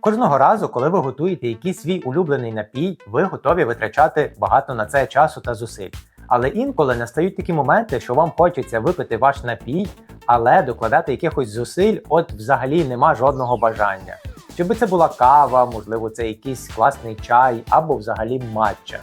Кожного разу, коли ви готуєте якийсь свій улюблений напій, ви готові витрачати багато на це часу та зусиль. Але інколи настають такі моменти, що вам хочеться випити ваш напій, але докладати якихось зусиль, от взагалі нема жодного бажання. Чи би це була кава, можливо, це якийсь класний чай або взагалі матча.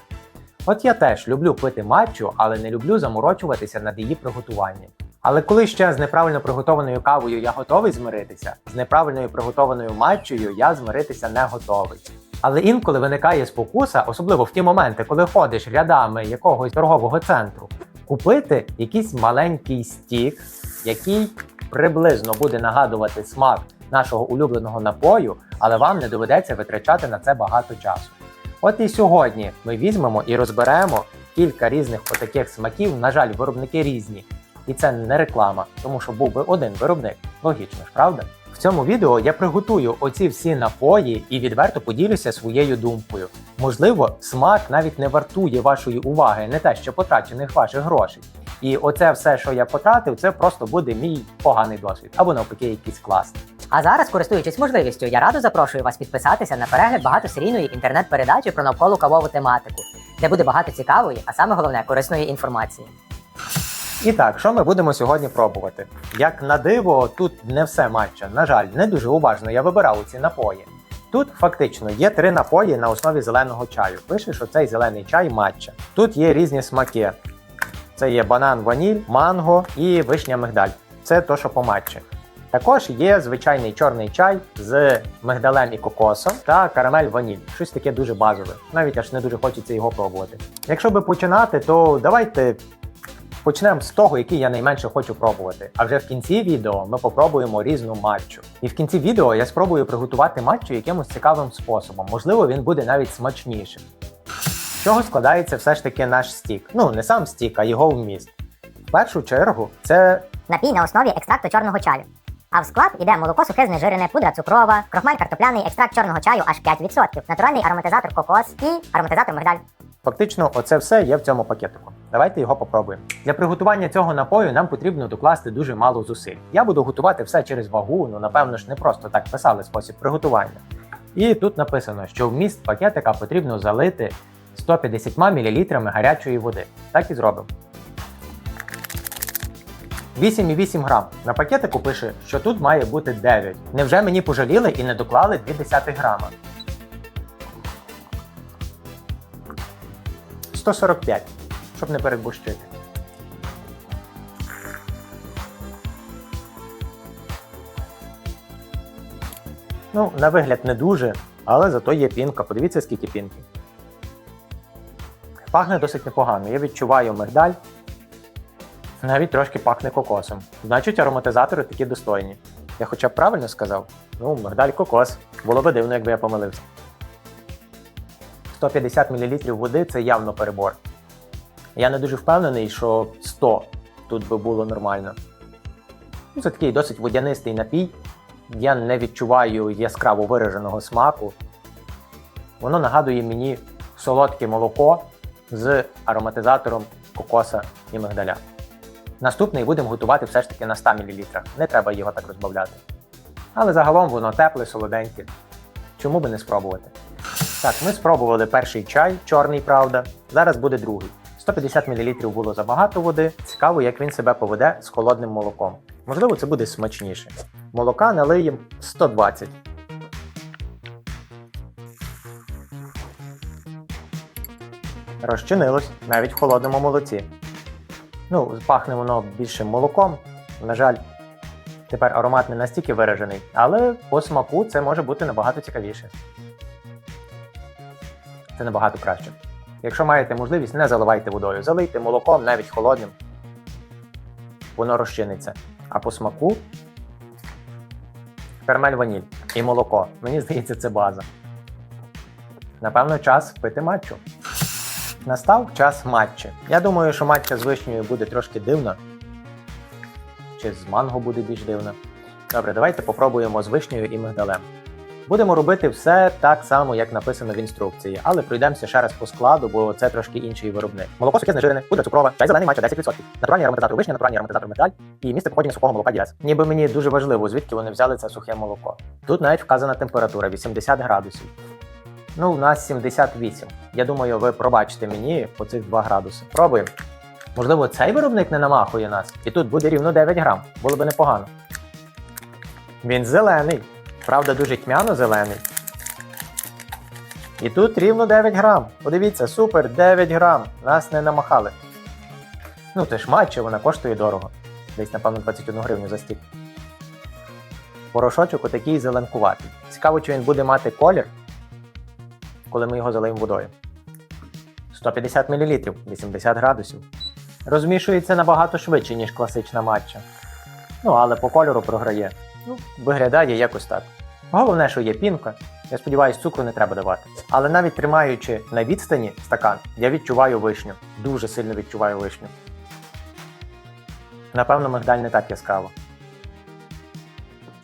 От я теж люблю пити матчу, але не люблю заморочуватися над її приготуванням. Але коли ще з неправильно приготованою кавою я готовий змиритися, з неправильною приготованою матчею я змиритися не готовий. Але інколи виникає спокуса, особливо в ті моменти, коли ходиш рядами якогось торгового центру, купити якийсь маленький стік, який приблизно буде нагадувати смак нашого улюбленого напою, але вам не доведеться витрачати на це багато часу. От і сьогодні ми візьмемо і розберемо кілька різних отаких смаків. На жаль, виробники різні. І це не реклама, тому що був би один виробник. Логічно ж, правда? В цьому відео я приготую оці всі напої і відверто поділюся своєю думкою. Можливо, смак навіть не вартує вашої уваги, не те, що потрачених ваших грошей. І оце все, що я потратив, це просто буде мій поганий досвід або навпаки, якийсь класний. А зараз, користуючись можливістю, я радо запрошую вас підписатися на перегляд багатосерійної інтернет-передачі про навколо кавову тематику, де буде багато цікавої, а саме головне корисної інформації. І так, що ми будемо сьогодні пробувати? Як на диво, тут не все матча. На жаль, не дуже уважно я вибирав ці напої. Тут фактично є три напої на основі зеленого чаю. Пише, що цей зелений чай матча. Тут є різні смаки. Це є банан, ваніль, манго і вишня мигдаль. Це то, що по матчі. Також є звичайний чорний чай з мигдалем і кокосом та карамель ваніль. Щось таке дуже базове. Навіть аж не дуже хочеться його пробувати. Якщо би починати, то давайте Почнемо з того, який я найменше хочу пробувати. А вже в кінці відео ми попробуємо різну матчу. І в кінці відео я спробую приготувати матчу якимось цікавим способом. Можливо, він буде навіть смачнішим. З чого складається все ж таки наш стік? Ну, не сам стік, а його вміст. В першу чергу, це Напій на основі екстракту чорного чаю. А в склад іде молоко сухе знежирене, пудра цукрова, крохмаль картопляний, екстракт чорного чаю аж 5%, натуральний ароматизатор кокос і ароматизатор мигдаль. Фактично, оце все є в цьому пакетику. Давайте його попробуємо. Для приготування цього напою нам потрібно докласти дуже мало зусиль. Я буду готувати все через вагу, ну напевно ж не просто так писали спосіб приготування. І тут написано, що вміст пакетика потрібно залити 150 мл гарячої води. Так і зробимо. 8,8 грам. На пакетику пише, що тут має бути 9. Невже мені пожаліли і не доклали 0,2 грама? 145, щоб не перебущити. Ну, на вигляд не дуже, але зато є пінка. Подивіться, скільки пінки. Пахне досить непогано. Я відчуваю мигдаль. Навіть трошки пахне кокосом. Значить, ароматизатори такі достойні. Я хоча б правильно сказав? Ну, мигдаль кокос. Було би дивно, якби я помилився. 150 мл води це явно перебор. Я не дуже впевнений, що 100 тут би було нормально. Ну, Це такий досить водянистий напій. Я не відчуваю яскраво вираженого смаку. Воно нагадує мені солодке молоко з ароматизатором кокоса і мигдаля. Наступний будемо готувати все ж таки на 100 мл. Не треба його так розбавляти. Але загалом воно тепле, солоденьке. Чому би не спробувати? Так, ми спробували перший чай, чорний, правда. Зараз буде другий. 150 мл було забагато води. Цікаво, як він себе поведе з холодним молоком. Можливо, це буде смачніше. Молока налиємо 120. Розчинилось навіть в холодному молоці. Ну, пахне воно більше молоком. На жаль, тепер аромат не настільки виражений, але по смаку це може бути набагато цікавіше. Це набагато краще. Якщо маєте можливість, не заливайте водою, залийте молоком навіть холодним. Воно розчиниться. А по смаку кармель ваніль і молоко. Мені здається, це база. Напевно, час пити матчу. Настав час матчі. Я думаю, що матча з вишнею буде трошки дивна. Чи з манго буде більш дивна. Добре, давайте попробуємо з вишнею і мигдалем. Будемо робити все так само, як написано в інструкції, але пройдемося ще раз по складу, бо це трошки інший виробник. Молоко сухе знежирене, пудра цукрова, чай зелений матча 10%, натуральний ароматизатор вишня, натуральний ароматизатор медаль і місце походження сухого молока дієс. Ніби мені дуже важливо, звідки вони взяли це сухе молоко. Тут навіть вказана температура 80 градусів. Ну, у нас 78. Я думаю, ви пробачите мені по цих 2 градуси. Пробуємо. Можливо, цей виробник не намахує нас, і тут буде рівно 9 грам. Було би непогано. Він зелений. Правда, дуже тьмяно зелений. І тут рівно 9 грам. Подивіться, супер, 9 грам. Нас не намахали. Ну, це ж матча, вона коштує дорого. Десь, напевно, 21 гривню за стік. Порошочок отакий зеленкуватий. Цікаво, чи він буде мати колір, коли ми його залиємо водою. 150 мл, 80 градусів. Розмішується набагато швидше, ніж класична матча. Ну, але по кольору програє. Ну, виглядає якось так. Головне, що є пінка. Я сподіваюся, цукру не треба давати. Але навіть тримаючи на відстані стакан, я відчуваю вишню. Дуже сильно відчуваю вишню. Напевно, мигдаль не так яскраво.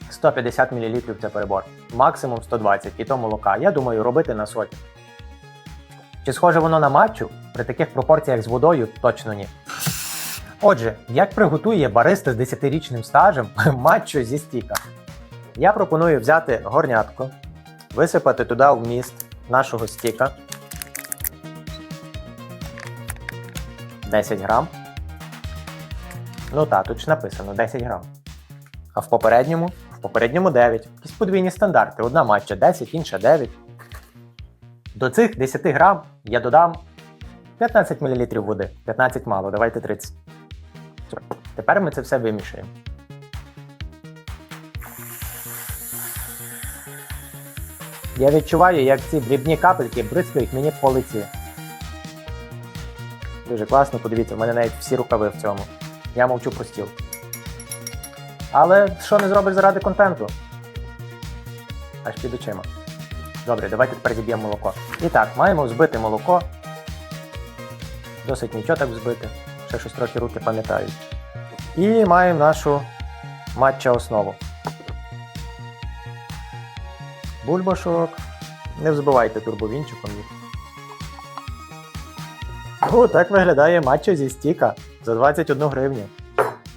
150 мл це перебор. Максимум 120 і то молока. Я думаю, робити на сотню. Чи схоже воно на матчу? При таких пропорціях з водою точно ні. Отже, як приготує бариста з 10-річним стажем матчу зі стіка? Я пропоную взяти горнятку, висипати туди вміст нашого стіка 10 грам. Ну так, тут ж написано 10 грам. А в попередньому? В попередньому 9. Якісь подвійні стандарти. Одна матча 10, інша 9. До цих 10 грам я додам 15 мл води. 15 мало, давайте 30. Тепер ми це все вимішуємо. Я відчуваю, як ці дрібні капельки бризкають мені по лиці. Дуже класно, подивіться, в мене навіть всі рукави в цьому. Я мовчу про стіл. Але що не зробиш заради контенту? Аж під очима. Добре, давайте тепер зіб'ємо молоко. І так, маємо взбити молоко. Досить нічого так взбити. Ще щось трохи руки пам'ятають. І маємо нашу матча основу. Бульбашок. Не взбивайте турбовінчиком їх. О, так виглядає матча зі стіка за 21 гривню.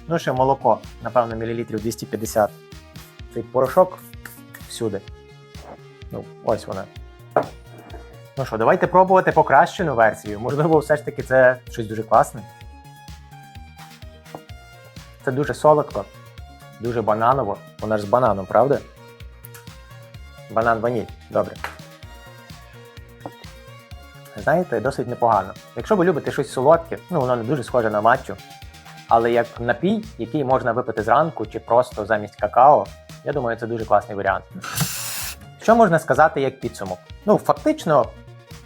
Ну, ще молоко, напевно, мілілітрів 250. Цей порошок всюди. Ну, ось вона. Ну що, давайте пробувати покращену версію. Можливо, все ж таки це щось дуже класне. Це дуже солодко, дуже бананово. Вона ж з бананом, правда? Банан ваніль, добре. Знаєте, досить непогано. Якщо ви любите щось солодке, ну воно не дуже схоже на матчу. Але як напій, який можна випити зранку чи просто замість какао, я думаю, це дуже класний варіант. Що можна сказати як підсумок? Ну, фактично,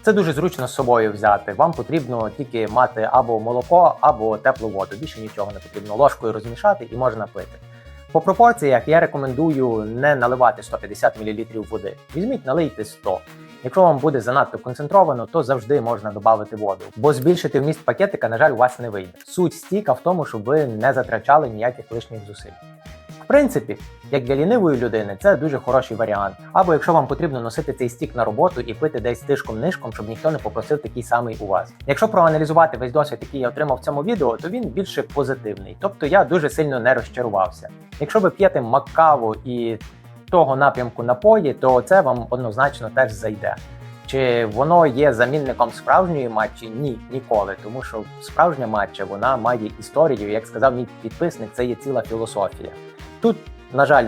це дуже зручно з собою взяти. Вам потрібно тільки мати або молоко, або теплу воду. Більше нічого не потрібно. Ложкою розмішати і можна пити. По пропорціях я рекомендую не наливати 150 мл води. Візьміть, налийте 100. Якщо вам буде занадто концентровано, то завжди можна додати воду, бо збільшити вміст пакетика, на жаль, у вас не вийде. Суть стіка в тому, щоб ви не затрачали ніяких лишніх зусиль. Принципі, як для лінивої людини, це дуже хороший варіант. Або якщо вам потрібно носити цей стік на роботу і пити десь тишком-нишком, щоб ніхто не попросив такий самий у вас. Якщо проаналізувати весь досвід, який я отримав в цьому відео, то він більше позитивний. Тобто я дуже сильно не розчарувався. Якщо ви п'єте маккаву і того напрямку напої, то це вам однозначно теж зайде. Чи воно є замінником справжньої матчі? Ні, ніколи. Тому що справжня матча вона має історію. Як сказав мій підписник, це є ціла філософія. Тут, на жаль,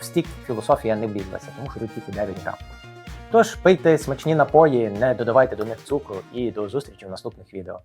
в стік філософія не влізлася, тому що тут тільки 9 грам. Тож пийте смачні напої, не додавайте до них цукру і до зустрічі в наступних відео.